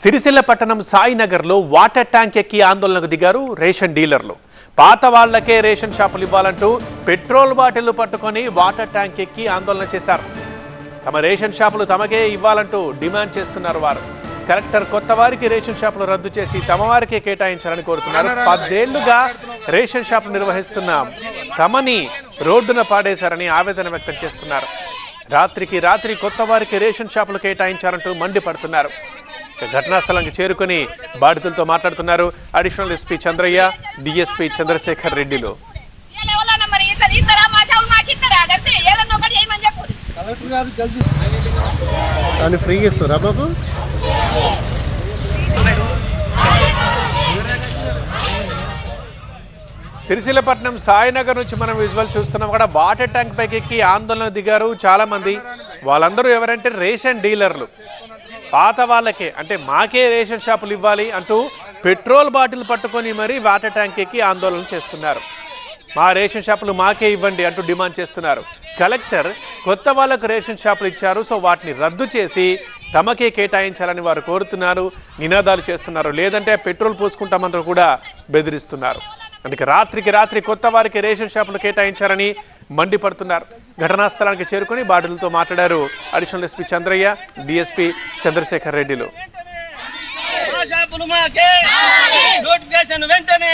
సిరిసిల్ల పట్టణం సాయినగర్లో water tank ఎక్కి ఆందోళనకు దిగారు రేషన్ డీలర్లు. పాత వాళ్ళకే రేషన్ షాపులు ఇవ్వాలంటూ పెట్రోల్ బాటిల్ పట్టుకొని వాటర్ ట్యాంక్ ఎక్కి ఆందోళన చేశారు. తమ రేషన్ షాపులు తమకే ఇవ్వాలంటూ డిమాండ్ చేస్తున్నారు వారు. కలెక్టర్ కొత్త వారికి రేషన్ షాపులు రద్దు చేసి తమ వారికే కేటాయించాలని కోరుతున్నారు. పదేళ్ళుగా రేషన్ షాపులు నిర్వహిస్తున్న తమని రోడ్డున పాడేశారని ఆవేదన వ్యక్తం చేస్తున్నారు. రాత్రికి రాత్రి కొత్త వారికి రేషన్ షాపులు కేటాయించారంటూ మండిపడుతున్నారు. ఘటనా స్థలానికి చేరుకుని బాధితులతో మాట్లాడుతున్నారు. Additional SP Chandraiah DSP Chandrasekhar రెడ్డిలు. కానీ ఇస్తారా బాబు? సిరిసిల్లపట్నం సాయినగర్ నుంచి మనం విజువల్ చూస్తున్నాం. అక్కడ వాటర్ ట్యాంక్ పైకి ఎక్కి ఆందోళన దిగారు చాలా మంది వాళ్ళందరూ ఎవరంటే రేషన్ డీలర్లు. పాత వాళ్ళకే అంటే మాకే రేషన్ షాపులు ఇవ్వాలి అంటూ పెట్రోల్ బాటిల్ పట్టుకొని మరీ వాటర్ ట్యాంక్ ఎక్కి ఆందోళన చేస్తున్నారు. మా రేషన్ షాపులు మాకే ఇవ్వండి అంటూ డిమాండ్ చేస్తున్నారు. కలెక్టర్ కొత్త వాళ్ళకు రేషన్ షాపులు ఇచ్చారు సో వాటిని రద్దు చేసి తమకే కేటాయించాలని వారు కోరుతున్నారు నినాదాలు చేస్తున్నారు. లేదంటే పెట్రోల్ పోసుకుంటామంటూ కూడా బెదిరిస్తున్నారు. అందుకే రాత్రికి రాత్రి కొత్త వారికి రేషన్ షాపులు కేటాయించారని మండిపడుతున్నారు. ఘటనా స్థలానికి చేరుకొని బాధితులతో మాట్లాడారు additional SP Chandraiah DSP Chandrasekhar రెడ్డిలు. నోటిఫికేషన్ వెంటనే